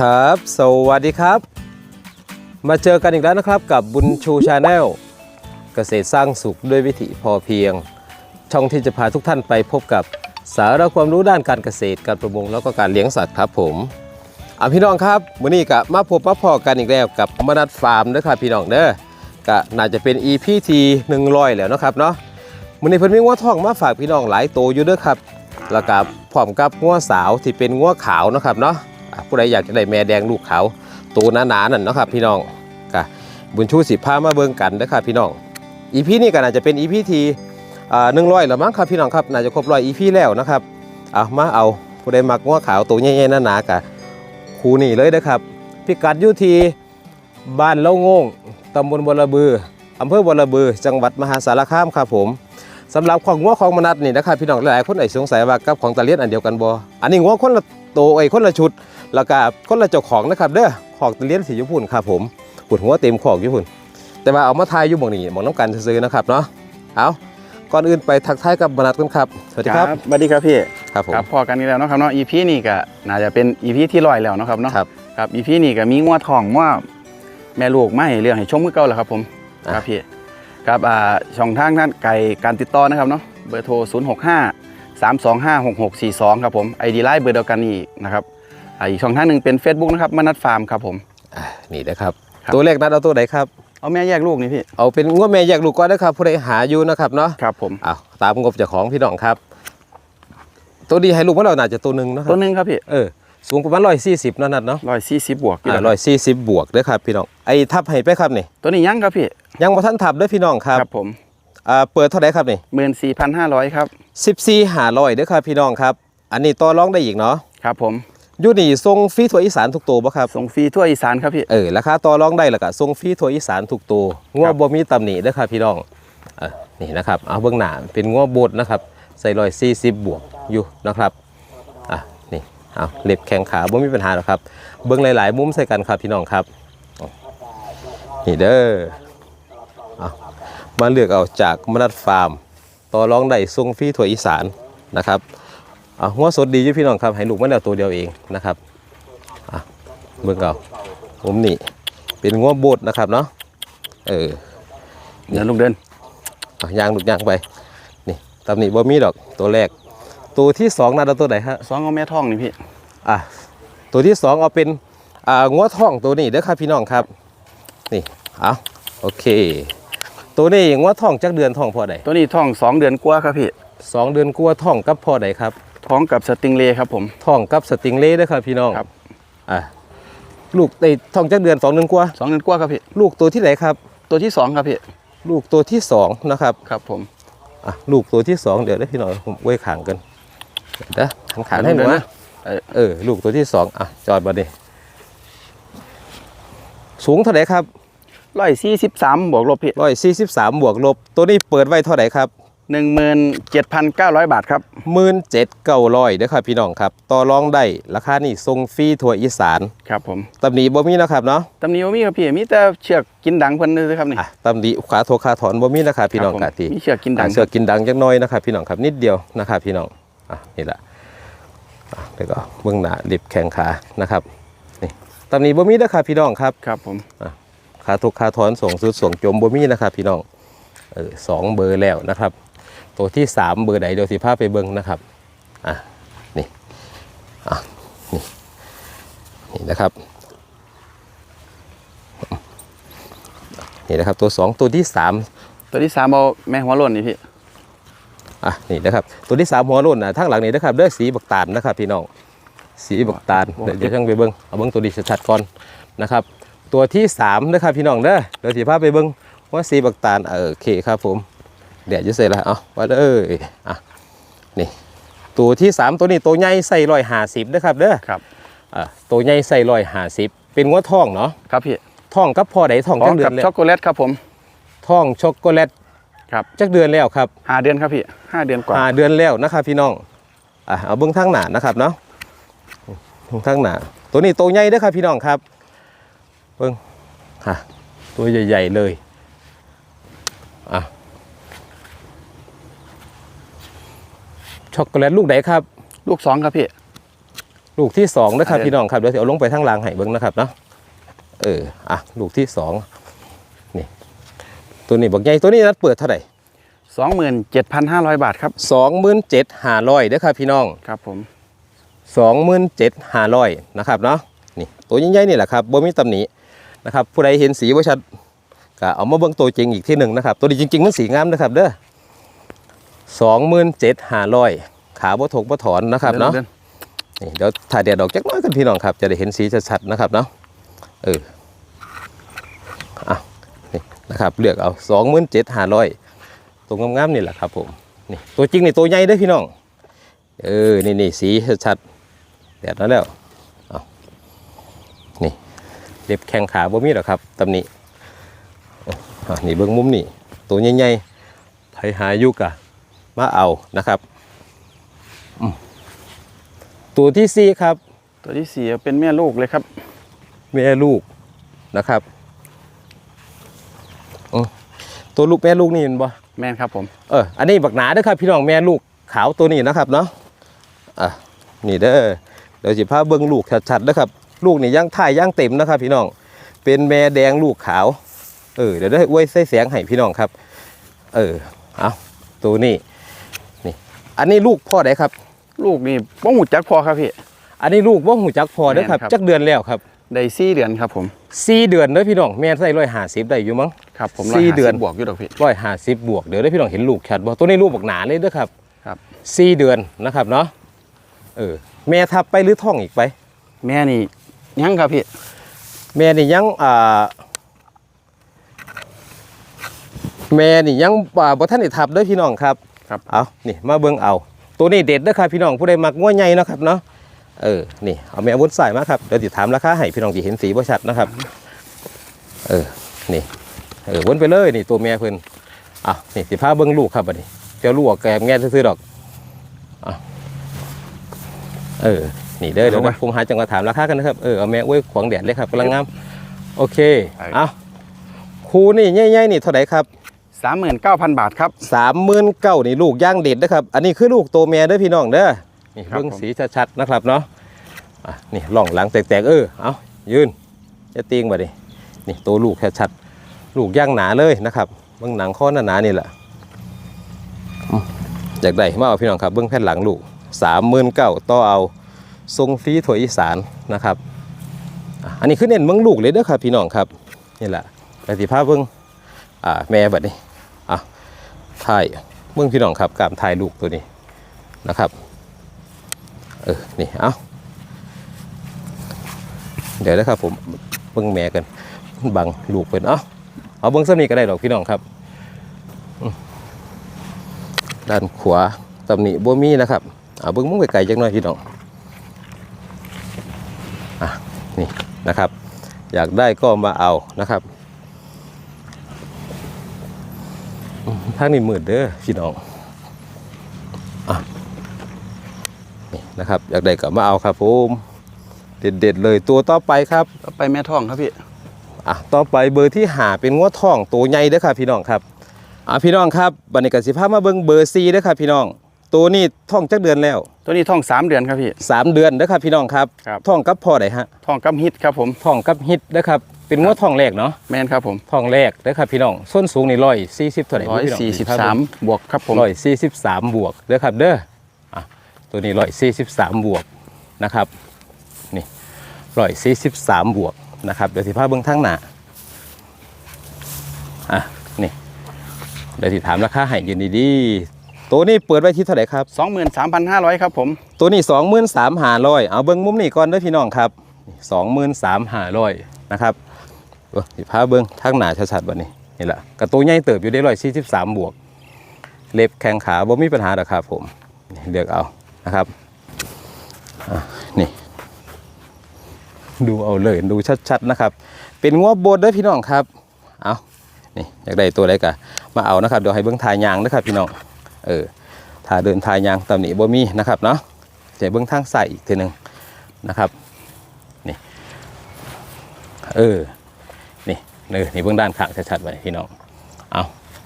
ครับ สวัสดีครับ มาเจอกันอีกแล้วนะครับกับบุญชูชาแนลเกษตรสร้างสุขด้วยวิถีพอเพียง ช่องที่จะพาทุกท่านไปพบกับสาระความรู้ด้านการเกษตรการประมงแล้วก็การเลี้ยงสัตว์ครับผมอะพี่น้องครับวันนี้ก็มาพบมาพอกันอีกแล้วกับมนัดฟาร์มนะครับพี่น้องเด้อก็น่าจะเป็น EP ที่100 แล้วนะครับเนาะวันนี้เพิ่นมีงัวทองมาฝากพี่น้องหลายโตวอยู่เด้อครับแล้วก็พร้อมกับงัวสาวที่เป็นงัวขาวนะครับเนาะ ผู้ใดอยากจะได้แม่แดงลูกขาวตัวหนาๆนั่นเนาะครับพี่น้องก็บุญชูสิพามาเบิ่งกันนะครับพี่น้องอีพีนี้ก็น่าจะเป็นอีพีทีหนึ่งร้อยแล้วมั้งครับพี่น้องครับน่าจะครบร้อยอีพีแล้วนะครับเอามาเอาผู้ใดมักงัวขาวตัวใหญ่ๆหนาๆกะคูนี่เลยนะครับพิกัดอยู่ที่บ้านเล่างงตำบลบลบืออำเภอบลบือ จังหวัดมหาสารคามครับผมสำหรับของงัวของมนัดนี่นะครับพี่น้องหลายๆคนอาจสงสัยว่ากับของตะเลียนอันเดียวกันบ่อันนี้งัวคนละโตวไอ้คนละชุด แล้วก็คนละเจ้าของนะครับเด้อขอกตะเลียนสีชมพูนครับผมปวดหัวเต็มขอกอยู่พุ่น แต่ว่าเอามาทายอยู่หมองนี้หมองน้ำกันซื้อๆนะครับเนาะเอาก่อนอื่นไปทักทายกับมนัดกันครับสวัสดีครับสวัสดีครับพี่ครับผมครับพอกันนี้แล้วเนาะครับเนาะ EP นี่ก็น่าจะเป็น EP ที่ร้อยแล้วเนาะครับเนาะครับครับ EP นี่ก็มีงัวทองงัวแม่ลูกมาให้เรื่องให้ชมคือเก่าแล้วครับผมอะครับพี่ครับอ่าช่องทางท่านไก่การติดต่อนะครับเนาะเบอร์โทร 0 6 5 3 2 5 6 6 4 2 ครับผม ID ไลน์เบอร์เดียวกันอีกนะครับ อ่าอีกช่องทางหนึ่งเป็น Facebook นะครับมนัดฟาร์มครับผม อะนี่นะครับ ครับ ตัวแรกนัดเอาตัวไหนครับ เอาแม่แยกลูกนี่พี่เอาเป็นงัวแม่แยกลูกก่อนนะครับผู้ใดหาอยู่นะครับเนาะครับผมเอาตามงบเจ้าของพี่น้องครับ ตัวดีให้ลูกว่าเราน่าจะตัวหนึ่งเนาะคตัรับวหนึ่งครับพี่เออสูงประมาณร้อยสี่สิบนั่นน่ะเนาะร้อยสี่สิบบวกอยู่อ่าแล้วร้อยสี่สิบบวกเด้อครับพี่น้องไอ้ทับให้ไปครับนี่ตัวนี้ยังครับพี่ยังบ่ทันทับเด้อพี่น้องครับครับผมอ่าเปิดเท่าไหร่ครับนี่หมื่นสี่พันห้าร้อยครับสิบสี่หาร้อยเด้อครับพี่น้องครับ อันนี้ต่อรองได้อีกเนาะ ครับผม อยู่นี่ทรงฟรีทั่วอีสานทุกตัวบ่ครับส่งฟรีทั่วอีสานครับพี่ เออราคาต่อรองได้แล้วก็ทรงฟรีทั่วอีสานทุกตัวงัวครับบ่มีตำหนิเด้อครับพี่น้องเออนี่นะครับเอาเบื้องหน้าเป็นงัวโบดนะครับใส่ร้อยสี่สิบบวกอยู่นะครับอะนี่เอาเล็บแข้งขาบ่มีปัญหาหรอกครับ เบื้องหลาย ๆ มุมใส่กันครับพี่น้องครับนี่เด้อเอามาเลือกเอาจากมนัดฟาร์ม ต่อรองได้ทรงฟรีถั่วอีสานนะครับเอาหัวสดดีอยู่พี่น้องครับให้ลูกมาแล้วตัวเดียวเองนะครับอะเบิ่งเอาผมนี่ เป็นงัวโบดนะครับเนาะเออเดี๋ยวลูกเดินอะย่างลูกย่างไปนี่ตำหนิบ่มีดอกตัวแรก ตัวที่สองน่าจะตัวไหนฮะสองเอาแม่ท้องนี่พี่อะตัวที่สองเอาเป็นอ่างัวทองตัวนี้เด้อครับพี่น้องครับ นี่เอาโอเค ตัวนี้งัวทองจักเดือนทองพอใดตัวนี้ท้องสองเดือนกว่าครับพี่สองเดือนกลัวาทองกับพอใดครับ ท้องกับสติงเลย์ครับผมทองกับสติงเล่ด้วยครับพี่น้องครับอะลูกได้ทองจักเดือนสองเดือนกว่าสองเดือนกว่าครับพี่ลูกตัวที่ไหนครับ ตัวที่สองครับพี่ลูกตัวที่สองนะครับครับผมอะลูกตัวที่สองเดี๋ยวได้พี่น้องผมไว้ขางกันเดี๋ยวขังขางให้หนูเดี๋ยวนะนะเออเออ ลูกตัวที่สองอะจอดมาดิสูงเท่าไหร่ครับร้อยสี่สิบสามบวกลบพี่ร้อยสี่สิบสามบวกลบ ตัวนี้เปิดไว้เท่าไหร่ครับ หนึ่งหมื่นเจ็ดพันเก้าร้อยบาทครับหมื่นเจ็ดเก้าร้อยเด้อครับพี่น้องครับ ต่อรองได้ราคานี่ทรงฟรีทั่วอีสานครับผมตำหนิบ่มีนะครับเนาะตำหนิว่ามีครับพี่มีแต่เชือกกินดังเพิ่นเลยครับนี่อะตำหนิขาโทขาถอนบ่มีนะครับพี่น้องครับกะผมทีมีเชือกกินดังอะเสือกินดังจักหน้อยนะครับพี่น้องครับนิดเดียวนะครับพี่น้องอะนี่แหละอะแล้วก็เบื้องหน้าลิบแข้งขานะครับนี่ตำหนิบ่มีนะครับพี่น้องครับครับผมขาทุกขาถอนส่งสุดส่งจมบ่มีนะครับพี่น้องเออสองเบอร์แล้วนะครับ ตัวที่สามเบอร์ไหนเดี๋ยวสิพาไปเบิ่งนะครับอะนี่อะนี่นี่นะครับนี่นะครับตัวสองตัวที่สามตัวที่สามเอาแม่หัวโล้นนี่พี่อะนี่นะครับตัวที่สามหัวรุ่นนะทั้งหลังนี่นะครับเด้อสีบักตาลนะครับพี่น้องสีบักตาลเดี๋ยวเดี๋ยวช่างไปเบิ้งเอาเบิ้งตัวดีชัดๆก่อนนะครับ ตัวที่สามนะครับพี่น้องเด้อเดี๋ยวสีภาพไปเบิ้งว่าสีบักตาลเออโอเคครับผม เดี๋ยวจะเสร็จแล้วเอาว่าเด้ออะนี่ตัวที่สามตัวนี้ตัวใหญ่ใส่ร้อยห้าสิบนะครับเด้อครับอะตัวใหญ่ใส่ร้อยห้าสิบเป็นงัวทองเนาะครับพี่ทองกับพอไดทองพร้อจัมกเดือกับนแล้วช็อกโกแลตครับผมทองช็อกโกแลตครับจักเดือนแล้วครับห้าเดือนครับพี่ห้าเดือนกว่าห้าเดือนแล้วนะครับพี่น้องอะเอาเบื้องทางหน้านะครับเนาะเบื้องทางหน้าตัวนี้ตัวใหญ่เด้อครับพี่น้องครับเบิ้งฮะตัวใหญ่ ๆเลยอะ ช็อกโกแลตลูกไหนครับ ลูกสองครับพี่ ลูกที่สองนะครับอะเดี๋ยวพี่น้องครับเดี๋ยวสิเอาลงไปทางรางให้เบิ้งนะครับเนาะเอออะลูกที่สองนี่ ตัวนี้บอกใหญ่ตัวนี้นัดเปิดเท่าไหร่สองหมื่นเจ็ดพันห้าร้อยบาทครับสองหมื่นเจ็ดห้าร้อยเด้อครับพี่น้องครับผมสองหมื่นเจ็ดห้าร้อยนะครับเนาะนี่ตัวใหญ่ๆนี่แหละครับบ่มีตำหนินะครับผู้ใดเห็นสีว่าชัดก็เอามาเบิ่งตัวจริงอีกที่หนึ่งนะครับ ตัวนี้จริงๆมันสีงามนะครับเด้อ สองหมื่นเจ็ดห้าร้อยขาบ่ถกบ่ถอนนะครับเนาะดินี่เดี๋ยวถ่ายแดดออกจักหน้อยกันพี่น้องครับ จะได้เห็นสีชัดๆนะครับเนาะเอออะนี่นะครับเลือกเอาสองหมื่นเจ็ดห้าร้อยตัวงามๆนี่แหละครับผมนี่ตัวจริงนี่ตัวใหญ่เด้อพี่น้องเออนี่นี่สีชัดๆแดดแล้วแล้วเอานี่เล็บแข้งขาบ่มีหรอกครับตำหนี้อะนี่เบิ้งมุมนี่ตัวใหญ่ๆไผหาอยู่กะ มาเอานะครับอืมตัวที่สี่ครับ ตัวที่สี่เป็นแม่ลูกเลยครับ แม่ลูกนะครับอืมตัวลูกแม่ลูกนี่เห็นบ่แม่นครับผมเอออันนี้บักหนาเด้อครับ พี่น้องแม่ลูกขาวตัวนี้นะครับเนาะอะนี่เด้อเดี๋ยวสิพาเบิ่งลูกชัดๆนะครับ ลูกนี่ย่างถ่ายย่างเต็มนะครับ พี่น้องเป็นแม่แดงลูกขาว เออเดี๋ยวได้อวยใส่แสงให้พี่น้องครับ เออเอาตัวนี้นี่ อันนี้ลูกพ่อไดครับ ลูกนี่ป้องหูจักพอครับพี่ อันนี้ลูกว่าหูจักพอเด้อครับแม่นครับ จักเดือนแล้วครับได้สี่เดือนครับผมสี่เดือนเด้อพี่น้องแม่ใส่ร้อยห้าสิบได้อยู่มั้ง ครับผมสี่150เดือน บวกอยู่ดอกพี่ ร้อยห้าสิบบวกเดี๋ยวได้พี่น้องเห็นลูกชัดบ่ตัวนี้ลูกบักหนาเลยเด้อครับครับ สี่เดือนนะครับเนาะเออแม่ทับไปหรือท้องอีกไป แม่นี่ยังครับพี่แม่นี่ยังอ่าแม่นี่ยังอ่าบ่ทันได้ทับเด้อพี่น้องครับ ครับเอานี่มาเบิ่งเอา ตัวนี้เด็ดเด้อครับพี่น้องผู้ใดมักงัวใหญ่เนาะครับเนาะเออนี่เอาแม่อาวุธใส่มาครับเดี๋ยวสิถามราคาให้พี่น้องสิเห็นสีบ่ชัดนะครับเออนี่เออวนไปเลยนี่ตัวแม่เพิ่นอะนี่สิพาเบิ่งลูกครับบัดนี้เจ้าลูกออกแกมแง่ซื่อๆดอกอะเออนี่เด้อเดี๋ยวนะผมหาจังหวะถามราคากันนะครับเออเอาแม่ไว้ขวางแดดเลยครับกำลังงามโอเคเอาครูนี่ใหญ่ๆนี่เท่าไหร่ครับ สามหมื่นเก้าพันบาทครับ สามหมื่นเก้านี่ลูกย่างเด็ดนะครับ อันนี้คือลูกตัวเมียเด้อพี่น้องเด้อนี่ครับเบิ่งผม สีชัดๆนะครับเนาะอะนี่ล่องหลังแตกๆเออเอายืนจะตีงบ่ดินี่ตัวลูกชัดๆลูกย่างหนาเลยนะครับเบิ่งหนังข้อหนาๆนี่แหละอืมอยากได้มาเอาพี่น้องครับเบิ่งแผ่นหลังลูกสามหมื่นเก้าต่อเอาทรงฟรีถั่วอีสานนะครับอะอันนี้คือเน้นเบิ่งลูกเลยเด้อครับพี่น้องครับนี่แหละไปสิพาเบิ่งอ่าแม่บัดนี้อะ ถ่ายเบื้องพี่น้องครับกามถ่ายลูกตัวนี้นะครับเออนี่เอาเดี๋ยวนะครับผมเบิ้งแม่กันบังลูกเป็นเอาเอาเบิ้งสนีก็ได้ดอกพี่น้องครับ ด้านขวาตำหนิบัวมีนะครับเอาเบิ้งมุ้งไกลๆจังหน่อยพี่น้องอะนี่นะครับ อยากได้ก็มาเอานะครับ ทางนี้มืดเด้อพี่น้องอะนี่นะครับอยากได้ก็มาเอาครับผมเด็ดๆเลยตัวต่อไปครับต่อไปแม่ท้องครับพี่ อะต่อไปเบอร์ที่หาเป็นงวดทองตัวใหญ่เด้อครับพี่น้องครับอะพี่น้องครับบันนี้กสิภาพมาเบิ่งเบอร์ซีเด้อครับพี่น้อง ตัวนี้ท่องจักเดือนแล้วตัวนี้ท้องสามเดือนครับพี่ สามเดือนเด้อครับพี่น้องครับครับ ท่องกับพ่อใดฮะท้องกำฮิตครับผม ท่องกับฮิตเด้อครับ เป็นงวดทองแรกเนาะแม่นครับผมทองแรกเด้อครับพี่น้องส้นสูงนี่ร้อยสี่สิบเท่าไหร่ร้อยพี่น้งสี่สิบภพสามเงบวกครับผมร้อยสี่สิบสามบวกเด้อครับเด้ออะตัวนี้ร้อยสี่สิบสามบวกนะครับนี่ร้อยสี่สิบสามบวกนะครับเดี๋ยวสิพาเบื้องทั้งหน้าอะนี่เดี๋ยวสิถามราคาให้ยืนดีๆตัวนี้เปิดไว้ที่เท่าไหร่ครับสองหมื่นสามพันห้าร้อยครับผมตัวนี้สองหมื่นสามหาร้อยเอาเบิ้งมุมนี้ก่อนเด้อพี่น้องครับสองหมื่นสามหาร้อยนะครับเออ สิพาเบิ้งทั้งหนาชัดๆวันนี้นี่แหละกระตัวใหญ่เติบอยู่ได้ร้อยสี่สิบสามบวก เล็บแข้งขาบ่มีปัญหาหรอกครับผมเลือกเอานะครับนี่ดูเอาเลยดูชัดๆนะครับ เป็นงวบบดเด้อพี่น้องครับเอานี่อยากได้ตัวใดกะมาเอานะครับเดี๋ยวให้เบิ้งทายยางนะครับพี่น้องเออถ้าเดินทายยางตำหนิบ่มีนะครับเนาะจะเบิ้งทางใส่อีกทีหนึ่งนะครับนี่เออ เออนี่เบิ้งด้านข้างชัดๆไว้พี่น้องเอา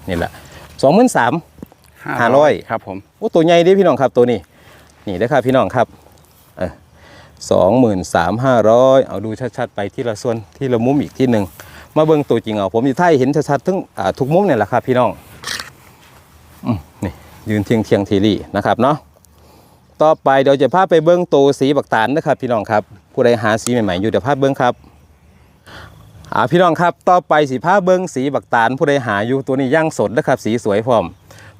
นี่แหละสองหมื่นสามห้าร้อยครับผมโอ้ตัวใหญ่เดิพี่น้องครับตัวนี้ นี่เด้อครับพี่น้องครับเออ23,500เอาดูชัดๆ ไปที่ละส่วนที่ละมุมอีกที่หนึ่งมาเบิ่งตัวจริงเอาผมอยู่ไทยเห็นชัดๆทั้งอ่าทุกมุมเนี่ยแหละครับพี่น้องอืมนี่ยืนเทียงเทียงๆทีรี่นะครับเนาะต่อไปเดี๋ยวจะพาไปเบิ่งตัวสีบักตาลนะครับพี่น้องครับ ผู้ใดหาสีใหม่ๆอยู่เดี๋ยวพาเบิ่งครับ อ่าพี่น้องครับต่อไปสีผ้าเบิ่งสีบักตาลผู้ใดหาอยู่ตัวนี้ย่างสดนะครับสีสวยพร้อม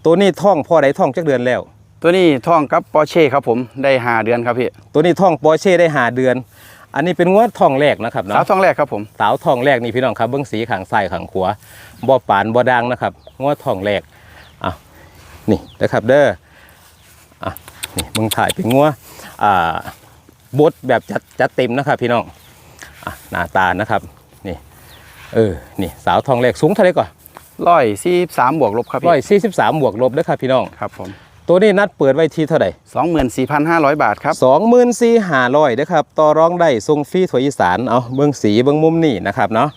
ตัวนี้ท่องพ่อใดท่องจักเดือนแล้ว ตัวนี้ท่องกับปอร์เช่ครับผมได้หาเดือนครับพี่ตัวนี้ท่องปอร์เช่ได้หาเดือน อันนี้เป็นงวดท่องแรกนะครับสาวเนาะท่องแรกครับผม สาวท่องแรกนี่พี่น้องครับเบื้องสีขางซ้ายขางขวาบ่ปานบ่ดังนะครับงวดท่องแรกอะนี่นะครับเด้ออะนี่เบิ่งถ่ายเป็นงัวอ่าบดแบบจัดจัดเต็มนะครับพี่น้องอะหน้าตานะครับนี่ เออ นี่สาวทองแรกสูงเท่าไรก่อนร้อยสี่สามบวกลบครับพี่ร้อยสี่สิบสามบวกลบนะครับพี่น้องครับผมตัวนี้นัดเปิดไว้ที่เท่าไหร่สองหมื่นสี่พันห้าร้อยบาทครับสองหมื่นสี่ห้าร้อยนะครับต่อรองได้ทรงฟรีถวยอีสานเอาเบื้องสีเบื้องมุมนี่นะครับเนาะ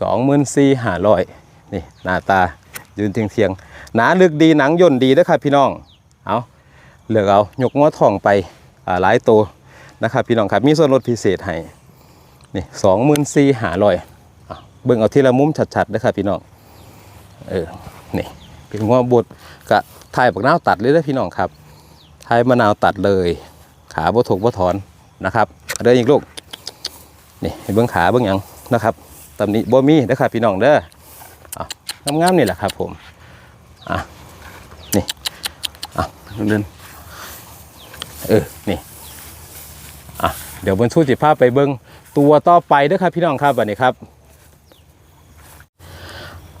สองหมื่นสี่ห้าร้อยนี่หน้าตายืนเทียงเทียงหนาลึกดีหนังย่นดีนะครับพี่น้องเอาเหลือเอายกงอทองไปหลายตัวนะครับพี่น้องครับมีส่วนลดพิเศษให้นี่สองหมื่นสี่ห้าร้อย เบิ่งเอาทีละมุมชัดๆนะครับพี่น้องเออนี่เป็นงอบดกะทายปักนาวตัดเลยนะพี่น้องครับไทยมะนาวตัดเลย ขาบ่ถกบ่ถอนนะครับเดินอีกลูกนี่เบื้องขาเบื้องยังนะครับตำหนิบ่มีนะครับพี่น้องเด้ออะงามๆนี่แหละครับผมอะนี่เดือนเออนี่อะเดี๋ยวบนสู้จิภาพไปเบิ้งตัวต่อไปเด้อครับพี่น้องครับบัดนี้ครับ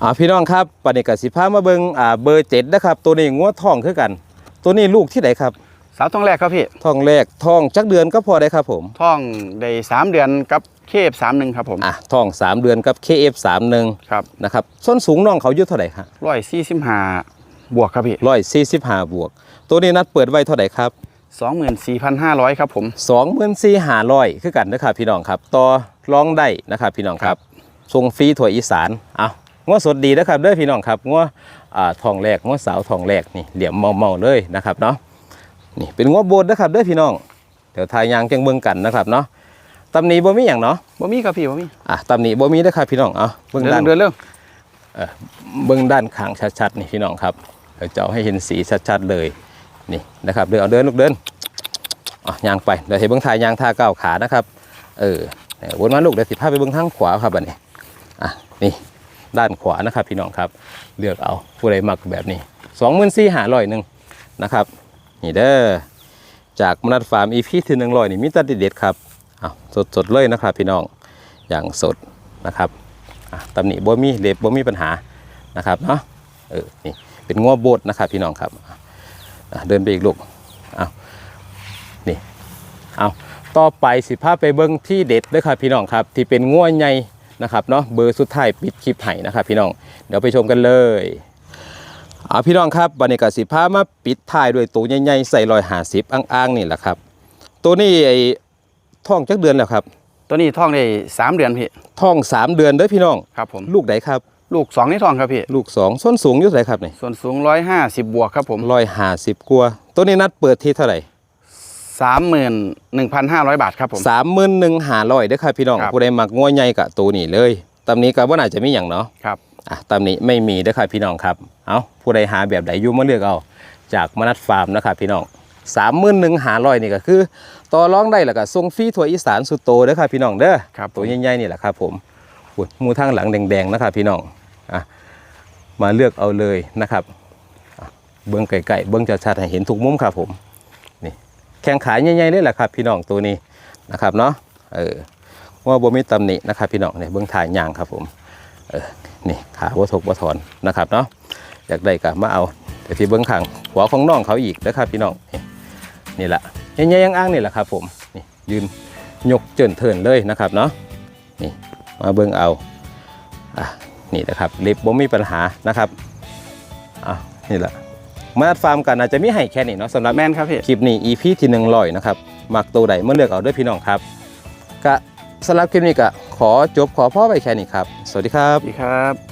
อ่าพี่น้องครับบัดนี้ก็สิพามาเบิ้งอ่าเบอร์เจ็ดนะครับ ตัวนี้งัวทองคือกัน ตัวนี้ลูกที่ไหนครับสาวท่องแรกครับพี่ทองแรกทองจักเดือนก็พอได้ครับผมท่องได้สามเดือนกับเคฟสามหนึ่งครับผมอะทอง3เดือนกับ KF31 ครับนะครับส้นสูงน้องเขาอยู่เท่าไหร่ครับร้อยสี่สิบห้าบวกครับพี่ร้อยสี่สิบห้าบวก ตัวนี้นัดเปิดไว้เท่าไหร่ครับสองหมื่นสี่พันห้าร้อยครับผมสองหมื่นสี่ห้าร้อยคือกันนะครับพี่น้องครับต่อรองได้นะครับพี่น้องครับทรงฟรีถั่วอีสานเอา ง้อสดดีนะครับเด้อพี่น้องครับง้ออ่าทองแรกง้อสาวทองแรกนี่เหลี่ยมเมาๆเลยนะครับเนาะนี่เป็นง้อโบดนะครับเด้อพี่น้องเดี๋ยวทายยางจังเบิ่งกันนะครับเนาะตำหนิบ่มีอย่างเนาะบ่มีครับพี่บ่มีอะตำหนิบ่มีเด้อครับพี่น้องเอาเบิ่งเดือด้านนเดือนเรื่องเบื้องด้านข้างชัดๆนี่พี่น้องครับเดี๋ยวจะเอาให้เห็นสีชัดๆเลยนี่นะครับเดินเอาเดินลูกเดินอะยางไปเดี๋ยวให้เบื้องท้ายยางท่าก้าวขานะครับเออเนี่ยวนมาลูกเดี๋ยวสิพาไปเบื้องทางขวาครับอันนี้อะนี่ ด้านขวานะครับพี่น้องครับ เลือกเอาผู้ใดมักแบบนี้สองหมื่นสี่หาร้อยหนึ่งนะครับนี่เด้อจากมนัดฟาร์มอีพีที่หนึ่งร้อยนี่มีตัดเด็ดครับอะสดๆเลยนะครับพี่น้องอย่างสดนะครับอะตำหนิบ่มีเล็บบ่มีปัญหานะครับเนาะเออนี่เป็นงัวโบดนะครับพี่น้องครับเดินไปอีกลูกเอานี่เอาต่อไปสิพาไปเบิ้งที่เด็ดเด้วยครับพี่น้องครับ ที่เป็นงัวใหญ่ นะครับเนาะเบอร์สุดท้ายปิดคลิปให้นะครับพี่น้องเดี๋ยวไปชมกันเลยเอาพี่น้องครับบันนี้ก็สิพามาปิดท้ายด้วยตัวใหญ่ๆใส่รอยหาสิบอ้างๆนี่แหละครับ ตัวนี้ไอ้ท้องจักเดือนแล้วครับ ตัวนี้ท่องได้สามเดือนพี่ท้องสามเดือนเด้อพี่น้องครับผมลูกไหนครับ ลูกสองนี่ท่องครับพี่ลูกสองส้นสูงอยู่เท่าไหร่ครับนี่ส่วนสูงร้อยห้าสิบบวกครับผม ร้อยห้าสิบกว่าตัวนี้นัดเปิดที่เท่าไหร่ สามหมื่นหนึ่งพันห้าร้อยบาทครับผม สามหมื่นหนึ่งหาร้อยเด้อครับพี่น้องครับ ผู้ใดมักงัวใหญ่กะตัวนี้เลยตำนี้ก็ว่าน่าจะมีอย่างเนาะครับ อะตำนี้ไม่มีเด้อครับพี่น้องครับเอาผู้ใดหาแบบใดอยู่มาเลือกเอาจากมนัดฟาร์มนะครับพี่น้องสามหมื่นหนึ่งหาร้อยนี่ก็คือต่อรองได้แล้วก็ส่งฟรีถั่วอีสานสุดโตเด้อครับพี่น้องเด้อครับผม ตัวใหญ่ๆนี่แหละครับผมอุ้ยหมูทางหลังแดงๆนะครับพี่น้องอะมาเลือกเอาเลยนะครับอะเบื้องไก่ๆเบื้องชัดๆให้เห็นทุกมุมครับผม แข้งขาใหญ่ๆเลยแหละครับพี่น้องตัวนี้นะครับเนาะเออว่าบ่มีตำหนินะครับพี่น้องเนี่ยเบื้องถ่ายยางครับผมเออนี่ขาบ่ทกบ่ถอนนะครับเนาะอยากได้ก็มาเอาแต่ที่เบื้องข้างหัวของน้องเขาอีกนะครับพี่น้องนี่นี่แหละใหญ่ๆยังอ้างนี่แหละครับผมนี่ยืนยกเจินเทินเลยนะครับเนาะนี่มาเบื้องเอาอะนี่นะครับเล็บบ่มีปัญหานะครับอะนี่แหละ มาดฟาร์มกันอาจจะมีให้แค่นี้เนาะสำหรับแม่นครับพี่คลิปนี้ EP ที่หนึ่งร้อยนะครับมักตัวใดเมื่อเลือกเอาด้วยพี่น้องครับก็สำหรับคลิปนี้ก็ขอจบขอพ่อไปแค่นี้ครับ สวัสดีครับ สวัสดีครับ